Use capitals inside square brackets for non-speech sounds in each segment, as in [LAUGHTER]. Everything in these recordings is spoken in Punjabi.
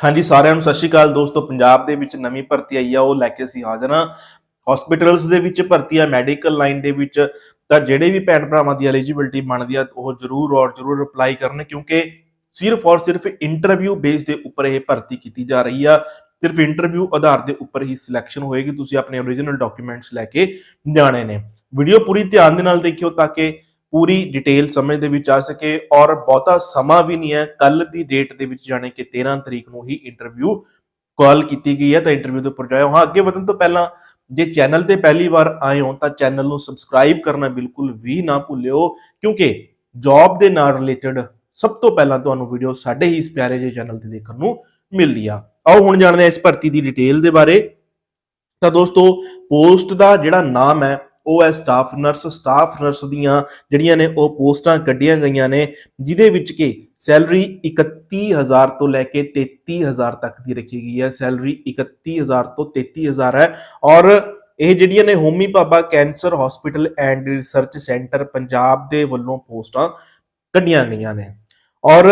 ਹਾਂਜੀ, ਸਾਰਿਆਂ ਨੂੰ ਸਤਿ ਸ਼੍ਰੀ ਅਕਾਲ ਦੋਸਤੋ। ਪੰਜਾਬ ਦੇ ਵਿੱਚ ਨਵੀਂ ਭਰਤੀ ਆਈ ਆ, ਉਹ ਲੈ ਕੇ ਅਸੀਂ ਹਾਜ਼ਰ ਹਾਂ। ਹਸਪੀਟਲਸ ਦੇ ਵਿੱਚ ਭਰਤੀ ਆ ਮੈਡੀਕਲ ਲਾਈਨ ਦੇ ਵਿੱਚ। ਤਾਂ ਜਿਹੜੇ ਵੀ ਭੈਣ ਭਰਾਵਾਂ ਦੀ ਐਲੀਜੀਬਿਲਟੀ ਬਣਦੀ ਆ, ਉਹ ਜ਼ਰੂਰ ਔਰ ਜ਼ਰੂਰ ਅਪਲਾਈ ਕਰਨ, ਕਿਉਂਕਿ ਸਿਰਫ ਔਰ ਸਿਰਫ ਇੰਟਰਵਿਊ ਬੇਸ ਦੇ ਉੱਪਰ ਇਹ ਭਰਤੀ ਕੀਤੀ ਜਾ ਰਹੀ ਆ। ਸਿਰਫ ਇੰਟਰਵਿਊ ਆਧਾਰ ਦੇ ਉੱਪਰ ਹੀ ਸਿਲੈਕਸ਼ਨ ਹੋਏਗੀ। ਤੁਸੀਂ ਆਪਣੇ ਓਰੀਜਨਲ ਡਾਕੂਮੈਂਟਸ ਲੈ ਕੇ ਜਾਣੇ ਨੇ। ਵੀਡੀਓ ਪੂਰੀ ਧਿਆਨ ਦੇ ਨਾਲ ਦੇਖਿਓ, ਤਾਂ ਕਿ ਪੂਰੀ ਡਿਟੇਲ ਸਮਝ ਦੇ ਵਿੱਚ ਆ ਸਕੇ ਔਰ ਬਹੁਤਾ ਸਮਾਂ ਵੀ ਨਹੀਂ ਹੈ। ਕੱਲ ਦੀ ਡੇਟ ਦੇ ਵਿੱਚ ਜਾਣੇ ਕਿ 13 ਤਰੀਕ ਨੂੰ ਹੀ ਇੰਟਰਵਿਊ ਕਾਲ ਕੀਤੀ ਗਈ ਹੈ। ਤਾਂ ਇੰਟਰਵਿਊ ਦੇ ਉੱਪਰ ਜਾਇਓ। ਹਾਂ, ਅੱਗੇ ਵਧਣ ਤੋਂ ਪਹਿਲਾਂ ਜੇ ਚੈਨਲ ਤੇ ਪਹਿਲੀ ਵਾਰ ਆਏ ਹੋ ਤਾਂ ਚੈਨਲ ਨੂੰ ਸਬਸਕ੍ਰਾਈਬ ਕਰਨਾ ਬਿਲਕੁਲ ਵੀ ਨਾ ਭੁੱਲਿਓ, ਕਿਉਂਕਿ ਜੌਬ ਦੇ ਨਾਲ ਰਿਲੇਟਡ ਸਭ ਤੋਂ ਪਹਿਲਾਂ ਤੁਹਾਨੂੰ ਵੀਡੀਓ ਸਾਡੇ ਹੀ ਇਸ ਪਿਆਰੇ ਜਿਹੇ ਚੈਨਲ ਤੇ ਦੇਖਣ ਨੂੰ ਮਿਲਦੀ ਆ। ਆਓ, ਹੁਣ ਜਾਣਦੇ ਹਾਂ ਇਸ ਭਰਤੀ ਦੀ ਡਿਟੇਲ ਦੇ ਬਾਰੇ। ਤਾਂ ਦੋਸਤੋ ਪੋਸਟ ਦਾ ਜਿਹੜਾ ਨਾਮ ਹੈ ਉਹ ਹੈ ਸਟਾਫ ਨਰਸ ਸਟਾਫ ਨਰਸ ਦੀਆਂ ਜਿਹੜੀਆਂ ਨੇ ਉਹ ਪੋਸਟਾਂ ਕੱਢੀਆਂ ਗਈਆਂ ਨੇ, ਜਿਹਦੇ ਵਿੱਚ ਕਿ ਸੈਲਰੀ 31000 ਤੋਂ ਲੈ ਕੇ 33000 ਤੱਕ ਦੀ ਰੱਖੀ ਗਈ ਹੈ। ਸੈਲਰੀ 31000 ਤੋਂ 33000 ਹੈ ਔਰ ਇਹ ਜਿਹੜੀਆਂ ਨੇ Homi Bhabha cancer hospital and research centre Punjab ਦੇ ਵੱਲੋਂ ਪੋਸਟਾਂ ਕੱਢੀਆਂ ਗਈਆਂ ਨੇ। ਔਰ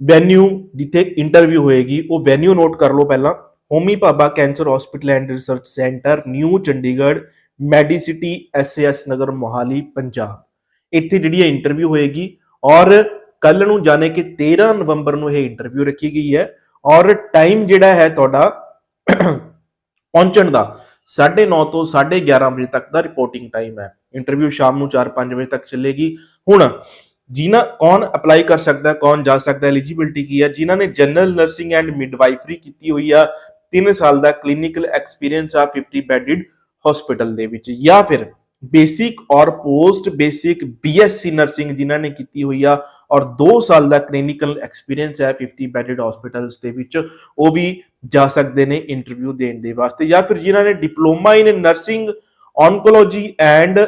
ਵੈਨਿਊ ਜਿੱਥੇ ਇੰਟਰਵਿਊ ਹੋਏਗੀ, ਉਹ ਵੈਨਿਊ ਨੋਟ ਕਰ ਲਓ ਪਹਿਲਾਂ। Homi Bhabha cancer hospital and research centre new Chandigarh medicity SS Nagar Mohali, Punjab. ਇੱਥੇ ਜਿਹੜੀ ਹੈ ਇੰਟਰਵਿਊ ਹੋਏਗੀ ਔਰ ਕੱਲ ਨੂੰ ਜਾਣੇ ਕਿ 13 ਨਵੰਬਰ ਨੂੰ ਇਹ ਇੰਟਰਵਿਊ ਰੱਖੀ ਗਈ ਹੈ ਔਰ ਟਾਈਮ ਜਿਹੜਾ ਹੈ ਤੁਹਾਡਾ [CLEARS THROAT] ਪਹੁੰਚਣ ਦਾ 9:30 ਤੋਂ 11:30 ਵਜੇ ਤੱਕ ਦਾ ਰਿਪੋਰਟਿੰਗ ਟਾਈਮ ਹੈ। ਇੰਟਰਵਿਊ ਸ਼ਾਮ ਨੂੰ 4-5 ਵਜੇ ਤੱਕ ਚੱਲੇਗੀ। ਹੁਣ ਜਿਨ੍ਹਾਂ ਕੌਣ ਅਪਲਾਈ ਕਰ ਸਕਦਾ ਹੈ ਕੌਣ ਜਾ ਸਕਦਾ ਹੈ ਐਲੀਜੀਬਿਲਟੀ ਕੀ ਹੈ? ਜਿਨ੍ਹਾਂ ਨੇ ਜਨਰਲ ਨਰਸਿੰਗ ਐਂਡ ਮਿਡਵਾਈਫਰੀ ਕੀਤੀ ਹੋਈ ਆ 3 ਸਾਲ ਦਾ ਕਲੀਨਿਕਲ ਐਕਸਪੀਰੀਅੰਸ ਆ 50 ਬੈਡਡ ਹਸਪੀਟਲ ਦੇ ਵਿੱਚ ਜਾਂ ਫਿਰ ਬੇਸਿਕ ਔਰ ਪੋਸਟ ਬੇਸਿਕ ਬੀਐਸਸੀ ਨਰਸਿੰਗ ਜਿਨ੍ਹਾਂ ਨੇ ਕੀਤੀ ਹੋਈ ਆ ਔਰ 2 ਸਾਲ ਦਾ ਕਲੀਨਿਕਲ ਐਕਸਪੀਰੀਅੰਸ ਹੈ 50 ਬੈਡਡ ਹਸਪੀਟਲਸ ਦੇ ਵਿੱਚ, ਉਹ ਵੀ ਜਾ ਸਕਦੇ ਨੇ ਇੰਟਰਵਿਊ ਦੇਣ ਦੇ ਵਾਸਤੇ ਜਾਂ ਫਿਰ ਜਿਨ੍ਹਾਂ ਨੇ diploma in nursing oncology and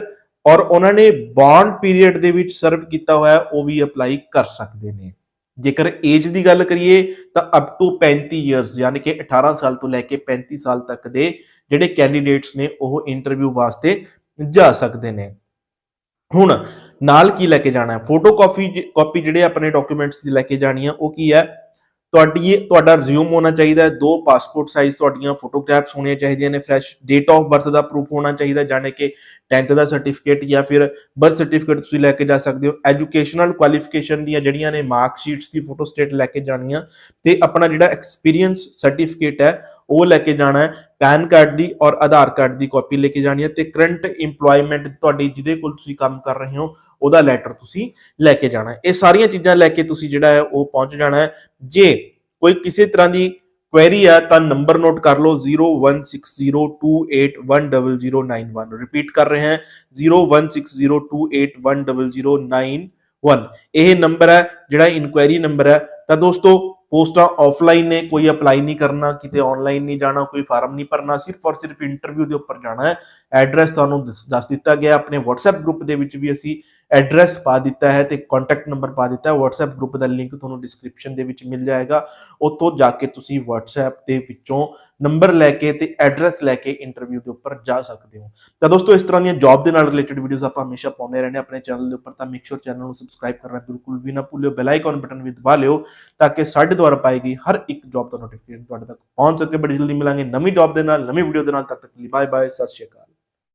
ਔਰ ਉਹਨਾਂ ਨੇ ਬੌਂਡ ਪੀਰੀਅਡ ਦੇ ਵਿੱਚ ਸਰਵ ਕੀਤਾ ਹੋਇਆ, ਉਹ ਵੀ ਅਪਲਾਈ ਕਰ ਸਕਦੇ ਨੇ। ਜੇਕਰ ਏਜ ਦੀ ਗੱਲ ਕਰੀਏ, ਤਾਂ ਅਪ ਟੂ 35 ਇਅਰਸ ਯਾਨੀ ਕਿ 18 ਸਾਲ ਤੋਂ ਲੈ ਕੇ 35 ਸਾਲ ਤੱਕ ਦੇ ਜਿਹੜੇ ਕੈਂਡੀਡੇਟਸ ਨੇ, ਉਹ ਇੰਟਰਵਿਊ ਵਾਸਤੇ ਜਾ ਸਕਦੇ ਨੇ। ਹੁਣ ਨਾਲ ਕੀ ਲੈ ਕੇ ਜਾਣਾ? ਹੈ ਫੋਟੋ ਕਾਪੀ ਕਾਪੀ ਜਿਹੜੇ ਆਪਣੇ ਡਾਕੂਮੈਂਟਸ ਦੀ ਲੈ ਕੇ ਜਾਣੀ ਆ, ਉਹ ਕੀ ਹੈ ਤੁਹਾਡੀ ਤੁਹਾਡਾ ਰਿਜ਼ਿਊਮ ਹੋਣਾ ਚਾਹੀਦਾ ਹੈ। ਦੋ ਪਾਸਪੋਰਟ ਸਾਈਜ਼ ਤੁਹਾਡੀਆਂ ਫੋਟੋਗ੍ਰਾਫਸ ਹੋਣੀਆਂ ਚਾਹੀਦੀਆਂ ਨੇ। ਫਰੈਸ਼ ਡੇਟ ਆਫ ਬਰਥ ਦਾ ਪ੍ਰੂਫ ਹੋਣਾ ਚਾਹੀਦਾ, ਜਾਣੇ ਕਿ 10th ਦਾ ਸਰਟੀਫਿਕੇਟ ਜਾਂ ਫਿਰ ਬਰਥ ਸਰਟੀਫਿਕੇਟ ਤੁਸੀਂ ਲੈ ਕੇ ਜਾ ਸਕਦੇ ਹੋ। ਐਜੂਕੇਸ਼ਨਲ ਕੁਆਲੀਫਿਕੇਸ਼ਨ ਦੀਆਂ ਜਿਹੜੀਆਂ ਨੇ ਮਾਰਕ ਸ਼ੀਟਸ ਦੀ ਫੋਟੋ ਸਟੇਟ ਲੈ ਕੇ ਜਾਣੀਆਂ। ਤੇ ਆਪਣਾ ਜਿਹੜਾ ਐਕਸਪੀਰੀਅੰਸ ਸਰਟੀਫਿਕੇਟ ਹੈ ਉਹ ਲੈ ਕੇ ਜਾਣਾ ਹੈ, ਪੈਨ ਕਾਰਡ ਦੀ ਔਰ ਆਧਾਰ ਕਾਰਡ ਦੀ ਕਾਪੀ ਲੈ ਕੇ ਜਾਣੀ ਹੈ ਤੇ ਕਰੰਟ EMPLOYMENT ਤੁਹਾਡੀ ਜਿਹਦੇ ਕੋਲ ਤੁਸੀਂ ਕੰਮ ਕਰ ਰਹੇ ਹੋ, ਉਹਦਾ ਲੈਟਰ ਤੁਸੀਂ ਲੈ ਕੇ ਜਾਣਾ ਹੈ। ਇਹ ਸਾਰੀਆਂ ਚੀਜ਼ਾਂ ਲੈ ਕੇ ਤੁਸੀਂ ਜਿਹੜਾ ਹੈ ਉਹ ਪਹੁੰਚ ਜਾਣਾ ਹੈ। ਜੇ ਕੋਈ ਕਿਸੇ ਤਰ੍ਹਾਂ ਦੀ ਕੁਐਰੀ ਹੈ ਤਾਂ ਨੰਬਰ ਨੋਟ ਕਰ ਲਓ 016028100091 ਰਿਪੀਟ ਕਰ ਰਹੇ ਹਾਂ 016028100091 ਇਹ ਨੰਬਰ ਹੈ ਜਿਹੜਾ ਇਨਕੁਆਇਰੀ ਨੰਬਰ ਹੈ ਤਾਂ ਦੋਸਤੋ ਪੋਸਟਾਂ ਆਫਲਾਈਨ ਨੇ, ਕੋਈ ਅਪਲਾਈ ਨਹੀਂ ਕਰਨਾ, ਕਿਤੇ ਆਨਲਾਈਨ ਨਹੀਂ ਜਾਣਾ, ਕੋਈ ਫਾਰਮ ਨਹੀਂ ਭਰਨਾ, ਸਿਰਫ ਔਰ ਸਿਰਫ ਇੰਟਰਵਿਊ ਦੇ ਉੱਪਰ ਜਾਣਾ ਹੈ। ਐਡਰੈਸ ਤੁਹਾਨੂੰ ਦੱਸ ਦੱਸ ਦਿੱਤਾ ਗਿਆ ਆਪਣੇ WhatsApp ਗਰੁੱਪ ਦੇ ਵਿੱਚ ਵੀ ਅਸੀਂ ਐਡਰੈਸ ਪਾ ਦਿੱਤਾ ਹੈ ਤੇ ਕੰਟੈਕਟ ਨੰਬਰ ਪਾ ਦਿੱਤਾ ਹੈ। WhatsApp ਗਰੁੱਪ ਦਾ ਲਿੰਕ ਤੁਹਾਨੂੰ ਡਿਸਕ੍ਰਿਪਸ਼ਨ ਦੇ ਵਿੱਚ ਮਿਲ ਜਾਏਗਾ। ਉੱਥੋਂ ਜਾ ਕੇ ਤੁਸੀਂ WhatsApp ਦੇ ਵਿੱਚੋਂ ਨੰਬਰ ਲੈ ਕੇ ਤੇ ਐਡਰੈਸ ਲੈ ਕੇ ਇੰਟਰਵਿਊ ਦੇ ਉੱਪਰ ਜਾ ਸਕਦੇ ਹੋ। ਤਾਂ ਦੋਸਤੋ, ਇਸ ਤਰ੍ਹਾਂ ਦੀਆਂ ਜੌਬ ਦੇ ਨਾਲ ਰਿਲੇਟਡ ਵੀਡੀਓਜ਼ ਆਪਾਂ ਹਮੇਸ਼ਾ ਪਾਉਂਦੇ ਰਹਿੰਦੇ ਹਾਂ। ਆਪਣੇ ਚੈਨਲ ਦੇ ਉੱਪਰ ਤਾਂ ਮੇਕ ਸ਼ੋਰ ਚੈਨਲ ਨੂੰ ਸਬਸਕ੍ਰਾਈਬ ਕਰਨਾ ਬਿਲਕੁਲ ਵੀ ਨਾ ਭੁੱਲਿਓ। ਬੈਲ ਆਈਕਨ ਬਟਨ ਵੀ ਦਬਾ ਲਿਓ ਤਾਂ ਕਿ ਸਾਡੇ ਦੁਆਰਾ ਪਾਈ ਗਈ ਹਰ ਇੱਕ ਜੌਬ ਦਾ ਨੋਟੀਫਿਕੇਸ਼ਨ ਤੁਹਾਡੇ ਤੱਕ ਪਹੁੰਚ ਸਕੇ। ਬੜੀ ਜਲਦੀ ਮਿਲਾਂਗੇ ਨਵੀਂ ਜੌਬ ਦੇ ਨਾਲ, ਨਵੀਂ ਵੀਡੀਓ ਦੇ ਨਾਲ। ਤਦ ਤੱਕ ਲਈ ਬਾਏ ਬਾਏ ਸਤਿ ਸ਼੍ਰੀ ਅਕਾਲ।